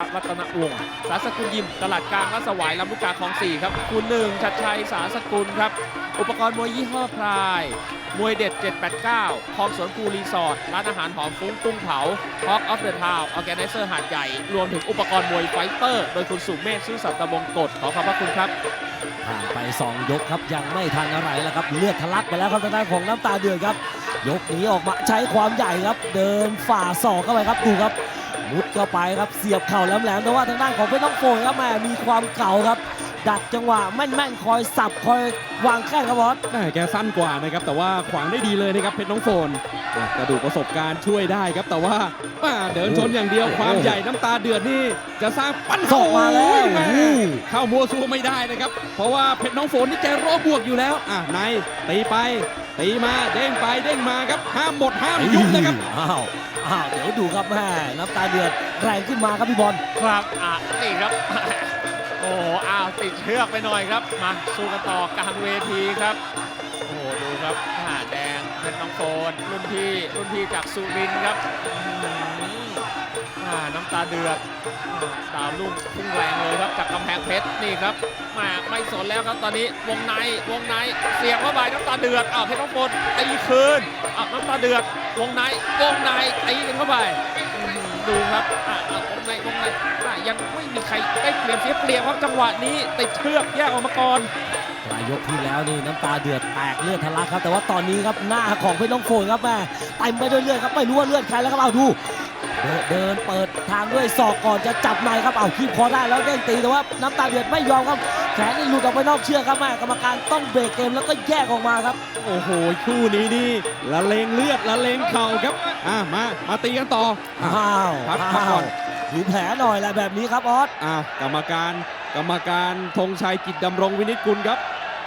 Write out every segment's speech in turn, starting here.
รัตนวงศ์สาสกุลยิม ตลาดกลางรัสวายลำลูกกาคลองสี่ครับคุณหนึ่งชัดชัยสาสกุลครับ อุปกรณ์มวยยี่ห้อพราย มวยเด็ด 789คลองสวนภูรีสอร์ท ร้านอาหารหอมฟุ้งตุ้งเผาฮอกออฟเดอะทาวน์ออแกไนเซอร์หาดใหญ่ รวมถึงอุปกรณ์มวยไฟเตอร์ โดยคุณสุเมธซื่อสัตตะบงกฎขอขอบพระคุณครับผ่านไป 2 ยกครับยังไม่ทันอะไรแล้วครับเลือดทะลักไปแล้วครับทางด้านของน้ำตาเดือดครับ ยกนี้ออกมาใช้ความใหญ่ครับ เดินฝ่าศอกเข้าไปครับดูครับ มุดเข้าไปครับเสียบเข่าแหลมๆแต่ว่าทางด้านของเพชรน้องโฟนครับแหม่มีความเก่าครับ ดักจังหวะแม่นๆคอยสับคอยวางแข้งครับบอสแม่แกสั้นกว่านะครับแต่ว่าขวางได้ดีเลยนะครับเพชรน้องโฟนอะกระดูกประสบการณ์ช่วยได้ครับ แต่ว่าอ่าเดินชนอย่างเดียวความใหญ่น้ำตาเดือดนี่จะสร้างปั้นศอกมาแล้วโอ้ยม่โอ้โห เข้ามัวซูไม่ได้นะครับ เพราะว่าเพชรน้องโฟนนี่แกรอบวกอยู่แล้วอะในตีไป ตีมาเด้งไปเด้งมาครับห้ามหมดห้ามยุบนะครับอ้าวอ้าวเดี๋ยวดูครับแม่น้ำตาเดือดแรงขึ้นมาครับพี่บอลครับอะนี่ครับ โอ้โหอ้าวติดเชือกไปหน่อยครับมาสู้กันต่อกลางเวทีครับโอ้โหดูครับผ่าแดงเป็นน้องโฟนรุ่นพี่รุ่นพี่จากสุรินทร์ครับ อ่าน้ำตาเดือดอ่าดาวลุ่งพุ่งแรงเลยครับจากกำแพงเพชรนี่ครับมาไม่สนแล้วครับตอนนี้วงในวงในเสียบเข้าไปน้ำตาเดือดอ้าวเพชรน้องโฟนตีคืนอ้าวน้ำตาเดือดวงในวงในตีกันเข้าไปอื้อหือดูครับอะวงในวงในยังไม่มีใครได้เปรียบเสียเปรียบครับจังหวะนี้ติดเชือกแยกออกมาก่อนปลายยกที่แล้วนี่น้ำตาเดือดแตกเลือดทะลักครับแต่ว่าตอนนี้ครับหน้าของเพชรน้องโฟนครับแม่เต็มไปด้วยเลือดครับไม่รู้ว่าเลือดใครแล้วครับเอาดู เดินเดินเปิดทางด้วยศอกก่อนจะจับในครับเอาคีบคอได้แล้วเด้งตีแต่ว่าน้ำตาเดือดไม่ยอมครับแขนนี่หลุดออกไปนอกเชือกครับแม่กรรมการต้องเบรกเกมแล้วก็แยกออกมาครับ โอ้โหคู่นี้นี่ละเลงเลือดละเลงเข่าครับอะมามาตีกันต่ออะอ้าวพักพักอ้าก่วอนดูแผลหน่อยแหละแบบนี้ครับออสอะกรรมการกรรมการธงชัยกิจดำรงวินิจกุลครับ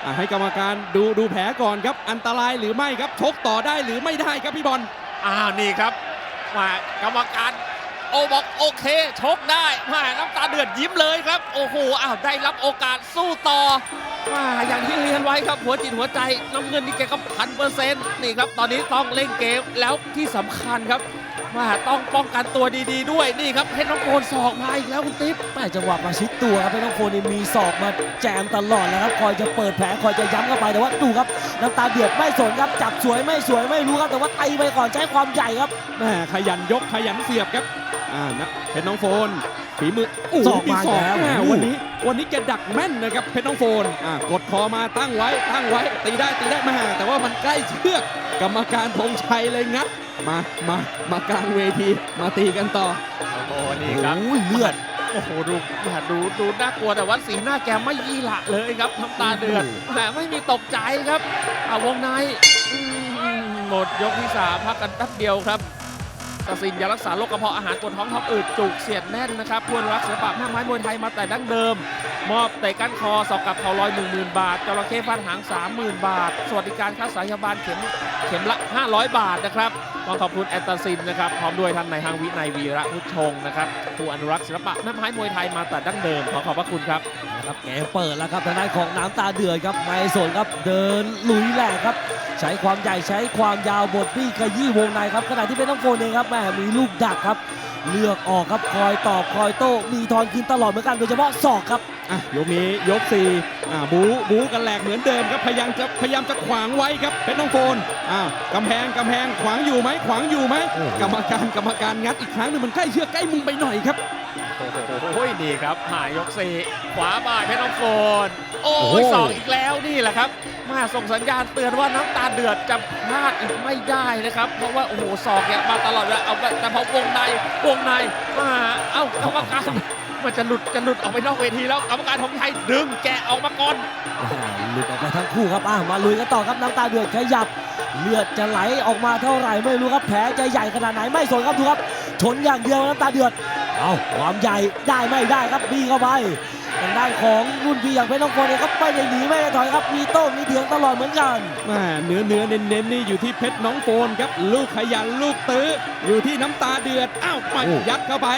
อะให้กรรมการดูดูแผลก่อนครับ อันตรายหรือไม่ครับชกต่อได้หรือไม่ได้ครับพี่บอลอ้าวนี่ครับ มากรรมการโอบอกโอเคชกได้มาน้ำตาเดือดยิ้มเลยครับ โอ้โหอ้าวได้รับโอกาสสู้ต่อมาอย่างที่เรียนไว้ครับหัวจิตหัวใจน้ำเงินนี่แกก็พันเปอร์เซ็นต์นี่ครับ ตอนนี้ต้องเล่นเกมแล้วที่สำคัญครับ มาต้องป้องกันตัวดีๆด้วยนี่ครับเพชรน้องโคนศอกมาอีกแล้วคุณติ๊บแม่จังหวะมาชิดตัวครับเพชรน้องโฟนนี่มีศอกมาแจมตลอดแล้วครับคอยจะเปิดแผลคอยจะย้ำเข้าไปแต่ว่าดูครับน้ำตาเดือดไม่สนครับจับสวยไม่สวยไม่รู้ครับแต่ว่าตีไปก่อนใช้ความใหญ่ครับแม่ขยันยกขยันเสียบครับอ่านะเพชรน้องโฟน ฝีมือโอ้โหศอกมาศอกแล้วแม่โอ้โห วันนี้ วันนี้แกดักแม่นนะครับเพชรน้องโฟนอ่ากดคอมาตั้งไว้ตั้งไว้ ตีได้ตีได้แม่แต่ว่ามันใกล้เชือก กรรมการธงชัยเลยงัดมามามากลางเวทีมาตีกันต่อ โอ้โหนี่ครับโอ้ยเลือด โอ้โหดูแหม่ดูดูน่ากลัวแต่ว่าสีหน้าแกไม่ยี่หละเลยครับน้ำตาเดือดแหมไม่มีตกใจครับอ่าวงในอืมหมดยกที่สามพักกันแป๊บเดียวครับ ตัดสินยารักษาโรคกระเพาะอาหารปวดท้องท้องอืดจุกเสียดแน่นนะครับพวนรักศิลปะแม่ไม้มวยไทยมาแต่ดั้งเดิม มอบเตะก้านคอสอบกับเขาลอย 10,000 บาทจระเข้ฟันหาง 30,000 บาท สวัสดิการค่าสายาบาลเข็มเข็มละ 500 บาทนะครับต้องขอบคุณแอนตาซินนะครับพร้อมด้วยท่านนายฮังวินัยวีระพุทธชงนะครับผู้อนุรักษ์ศิลปะแม่ไม้มวยไทยมาแต่ดั้งเดิมขอขอบพระคุณครับนะครับเกมเปิดแล้วครับทางด้านของน้ำตาเดือดครับไม่สนครับเดินลุยแหลกครับ ใช้ความใหญ่ใช้ความยาวบทบี้ขยี้วงในครับขณะที่เป็นน้องโฟนเองครับแม่มีลูกดักครับ เลือกออกครับคอยตอบคอยโต้มีทอนกินตลอดเหมือนกันโดยเฉพาะศอกครับ อะยกนี้ยกสี่อ่าบูบูกันแหลกเหมือนเดิมครับพยายามจะพยายามจะขวางไว้ครับเพชรน้องโฟนอ้าวกำแพงกำแพงขวางอยู่ไหมขวางอยู่ไหมโอ้โหกรรมการกรรมการงัดอีกครั้งหนึงมันใกล้เชือกใกล้มุมไปหน่อยครับโอ้ยนี่ครับหายกสี่ขวาบาดเพชรน้องโฟนโอ้โอ้โหยสองอีกแล้วนี่แหละครับ มาส่งสัญญาณเตือนว่าน้ำตาเดือดจะพลาดอีกไม่ได้นะครับ เพราะว่าโอ้โหศอกเนี่ยมาตลอดแล้วเอาแต่พอวงในวงในมาเอ้ากรรมการ มันจะหลุดจะหลุดออกไปนอกเวทีแล้วกรรมการของไทยดึงแกะออกมาก่อนหลุดออกไปทั้งคู่ครับอ้ามาลุยกันต่อครับน้ำตาเดือดขยับ เลือดจะไหลออกมาเท่าไหร่ไม่รู้ครับแผลจะใหญ่ขนาดไหนไม่สนครับดูครับชนอย่างเดียวน้ำตาเดือดเอาความใหญ่ได้ไม่ได้ครับบีเข้าไป ทางด้านของรุ่นพี่อย่างเพชรน้องโฟนเองครับไม่ได้หนีไม่ได้ถอยครับมีโต้มีเถียงตลอดเหมือนกันแม่เนื้อเนื้อเน้นเน้นๆนี่อยู่ที่เพชรน้องโฟนครับ ลูกขยันลูกตื้ออยู่ที่น้ำตาเดือดอ้าวไปโอ้ยัดเข้าไป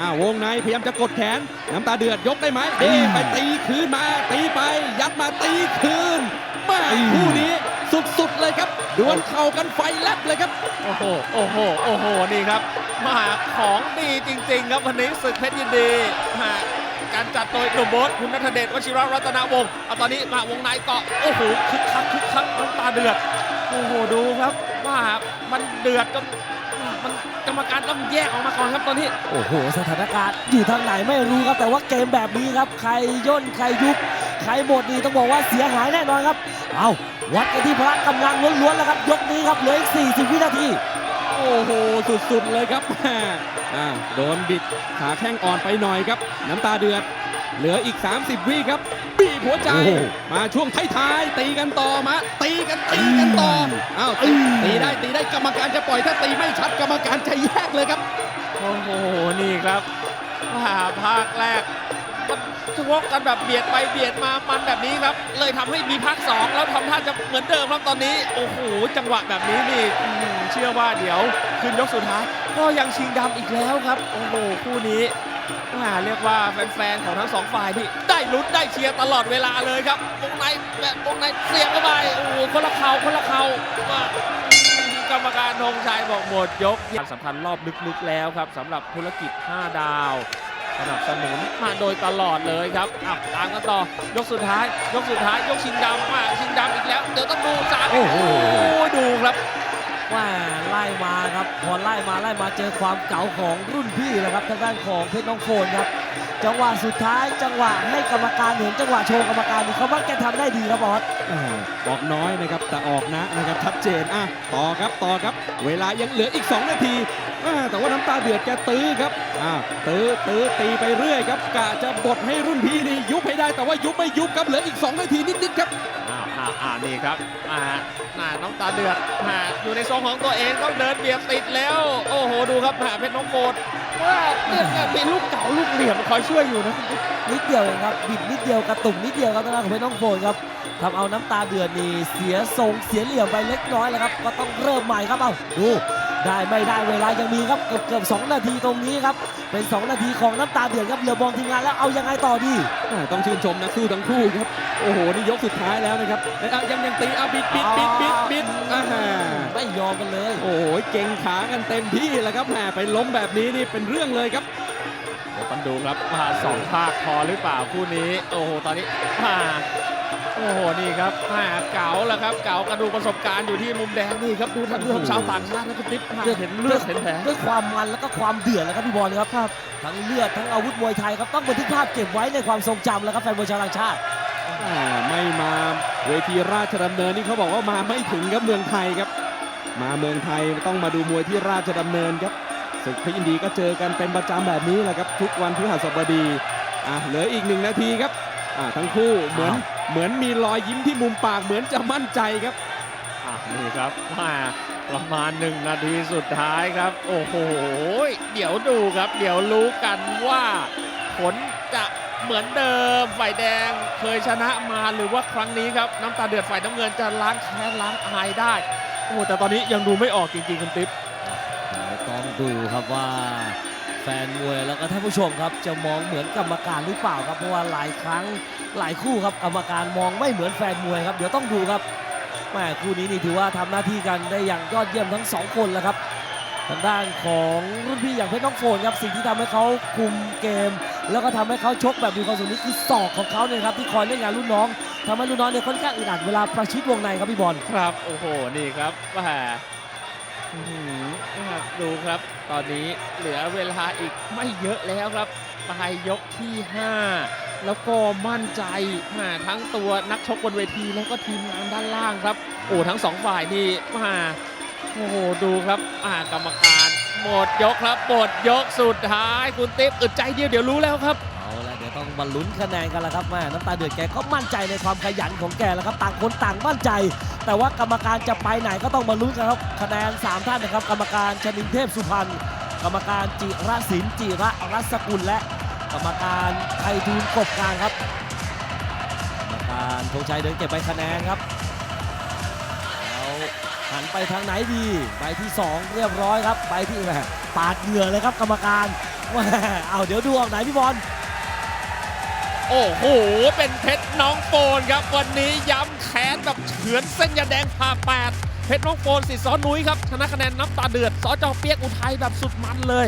อ้าววงในพยายามจะกดแขน น้ำตาเดือดยกได้ไหมเด้อืมไปตีคืนมาตีไป ยัดมาตีคืนแม่อืมคู่นี้สุดๆเลยครับดวลเข่ากันไฟแลบเลยครับโอ้โหโอ้โหโอ้โหนี่ครับมาของดีจริง ๆ ครับวันนี้ศึกเพชรยินดีมา การจัดโดยหนุ่มโบ๊ทคุณนัทเดชวชิระรัตนวงศ์เอาตอนนี้มาวงในเกาะโอ้โหคึกคักคึกคักน้ำตาเดือดโอ้โหดูครับว่ามันเดือดจนมันกรรมการต้องแยกออกมาก่อนครับตอนนี้ โอ้โห สถานการณ์อยู่ทางไหนไม่รู้ครับ แต่ว่าเกมแบบนี้ครับ ใครย่น ใครยุบ ใครหมดนี่ต้องบอกว่าเสียหายแน่นอนครับ เอาวัดกันที่พละกำลังล้วนๆแล้วครับ ยกนี้ครับเหลืออีก 40 วินาที โอ้โห สุดๆเลยครับแม่อ่าโดนบิดขาแข้งอ่อนไปหน่อยครับ น้ำตาเดือด เหลืออีก 30 วิครับบีบหัวใจโอ้โหมาช่วงท้ายๆตีกันต่อมา ตีกันตีกันต่ออ้าวตีอืมตีได้ตีได้กรรมการจะปล่อยถ้าตีไม่ชัดกรรมการจะแยกเลยครับ โอ้โห นี่ครับว่าภาคแรกมัน ชกกันแบบเบียดไปเบียดมามันแบบนี้ครับ เลยทำให้มีภาค2แล้วทำท่าจะเหมือนเดิมครับตอนนี้ โอ้โหจังหวะแบบนี้นี่เชื่อว่าเดี๋ยวคืนยกสุดท้ายก็ยังชิงดำอีกแล้วครับ โอ้โหคู่นี้เรียกว่าแฟนๆของทั้งสองฝ่ายที่ได้ลุ้นได้เชียร์ตลอดเวลาเลยครับวงในแบบวงในเสียบเข้าไปโอ้โหคนละเข่าคนละเข่าว่ากรรมการธงชัยบอกหมดยกความสัมพันธ์รอบลึกๆแล้วครับสำหรับธุรกิจ 5 ดาว นับสนุนมาโดยตลอดเลยครับอะตามกันต่อยกสุดท้าย ยกสุดท้าย ยกชิงดำมาชิงดำอีกแล้ว เดี๋ยวต้องดูสามโอ้โหดูครับว่าไล่มาครับพอไล่มาไล่มาเจอความเก๋าของรุ่นพี่แล้วครับทางด้านของเพชรน้องโฟนครับ จังหวะสุดท้ายจังหวะให้กรรมการเห็นจังหวะโชว์กรรมการนี่เขาว่าแกทำได้ดีครับบอสบอกน้อยนะครับแต่ออกนะนะครับชัดเจนอะต่อครับต่อครับ เวลายังเหลืออีก 2 นาทีแต่ว่าน้ำตาเดือดแกตื้อครับอ่าตื้อตื้อตีไปเรื่อยครับกะจะบดให้รุ่นพี่นี่ยุบให้ได้แต่ว่ายุบไม่ยุบครับเหลืออีก 2 นาทีนิดๆครับ อ้าวอ้าวอ้าวนี่ครับอ่าน่าน้องตาเดือดอ่าอยู่ในทรงของตัวเองต้องเดินเบียดติดแล้ว โอ้โหดูครับหาเพชรน้องโฟดว่าเนี่ยเนี่ยมีลูกเก่าลูกเหลี่ยมคอยช่วยอยู่นะนิดเดียวเองครับบิดนิดเดียวกระตุกนิดเดียวครับทางด้านของเพชรน้องโฟนครับทำเอาน้ำตาเดือดนี่เสียทรงเสียเหลี่ยมไปเล็กน้อยแล้วครับ ก็ต้องเริ่มใหม่ครับเอาดู ได้ไม่ได้เวลายังมีครับเกือบเกือบสองนาทีตรงนี้ครับ เป็น 2 นาทีของน้ำตาเดือดครับเหลือบอลทีมงานแล้วเอายังไงต่อดีอ่าต้องชื่นชมนักสู้ทั้งคู่ครับ โอ้โห นี่ยกสุดท้ายแล้วนะครับเอ้ยอะยังยังตีอะบิดบิดบิดบิดบิดอ่าฮะไม่ยอมกันเลย โอ้โห เก่งขากันเต็มที่แล้วครับแหมไปล้มแบบนี้นี่เป็นเรื่องเลยครับเดี๋ยวกันดูครับว่าสองภาคพอหรือเปล่าคู่นี้ โอ้โห ตอนนี้มา โอ้โหนี่ครับมาเก๋าแล้วครับเก๋ากระดูกประสบการณ์อยู่ที่มุมแดงนี่ครับดูท่านผู้ชมชาวต่างชาตินะคุณติ๊บมาเห็นเลือดเห็นแผลด้วยความมันแล้วก็ความเดือดแล้วครับพี่บอลครับครับทั้งเลือดทั้งอาวุธมวยไทยครับต้องบันทึกภาพเก็บไว้ในความทรงจำแล้วครับแฟนมวยชาวต่างชาติอ่าไม่มาเวทีราชดำเนินนี่เขาบอกว่ามาไม่ถึงครับเมืองไทยครับ มาเมืองไทยต้องมาดูมวยที่ราชดำเนินครับศึกเพชรยินดีก็เจอกันเป็นประจำแบบนี้แหละครับ ทุกวันพฤหัสบดีอะเหลืออีกหนึ่งนาทีครับ อ่าทั้งคู่เหมือนอ้าวเหมือนมีรอยยิ้มที่มุมปากเหมือนจะมั่นใจครับอะนี่ครับมาประมาณหนึ่งนาทีสุดท้ายครับ โอ้โห เดี๋ยวดูครับ เดี๋ยวรู้กันว่า ผลจะเหมือนเดิมฝ่ายแดงเคยชนะมาหรือว่าครั้งนี้ครับ น้ำตาเดือดฝ่ายน้ำเงินจะล้างแค้นล้างอายได้ โอ้โหแต่ตอนนี้ยังดูไม่ออกจริงๆคุณติ๊บเดี๋ยวต้องดูครับว่า แฟนมวยแล้วก็ท่านผู้ชมครับจะมองเหมือนกรรมการหรือเปล่าครับเพราะว่าหลายครั้งหลายคู่ครับกรรมการมองไม่เหมือนแฟนมวยครับเดี๋ยวต้องดูครับแม่คู่นี้นี่ถือว่าทำหน้าที่กันได้อย่างยอดเยี่ยมทั้งสองคนแล้วครับทางด้านของรุ่นพี่อย่างเพชรน้องโฟนครับสิ่งที่ทำให้เขาคุมเกม แล้วก็ทำให้เขาชกแบบมีความสุขนี่คือศอกของเขาเนี่ยครับที่คอยเล่นงานรุ่นน้องทำให้รุ่นน้องเนี่ยค่อนข้างอึดอัดเวลาประชิดวงในครับพี่บอลครับโอ้โหนี่ครับว่า ดูครับ ตอนนี้เหลือเวลาอีกไม่เยอะแล้วครับปลายยกที่ 5 แล้วก็มั่นใจมาทั้งตัวนักชกบนเวทีแล้วก็ทีมงานด้านล่างครับ โอ้ทั้งสองฝ่ายนี่มาโอ้โหดูครับอ่ากรรมการหมดยกครับหมดยกสุดท้ายคุณติ๊บอึดใจเดียวเดี๋ยวรู้แล้วครับ มาลุ้นคะแนนกันแล้วครับแม่น้ำตาเดือดแกก็มั่นใจในความขยันของแกแล้วครับต่างคนต่างมั่นใจ แต่ว่ากรรมการจะไปไหนก็ต้องมาลุ้นกันครับคะแนน 3 ท่านนะครับ กรรมการชนินเทพสุพรรณกรรมการจิรศิลป์จิระรัศกุลและ กรรมการไทยทูลกบกลางครับกรรมการธงชัยเดินเก็บใบคะแนนครับแล้วหันไปทางไหนดีใบที่ 2 เรียบร้อยครับใบที่แหมปาดเหงื่อเลยครับกรรมการเอาเดี๋ยวดูออกไหนพี่บอล โอ้โห เป็นเพชรน้องโฟนครับ วันนี้ย้ำคแขนแบบเฉือนเส้นยาแดงผ่าแปดเพชรน้องโฟนสิซ้อนนุ้ยครับ ชนะคะแนนน้ำตาเดือดสจเปียกอุทัยแบบสุดมันเลย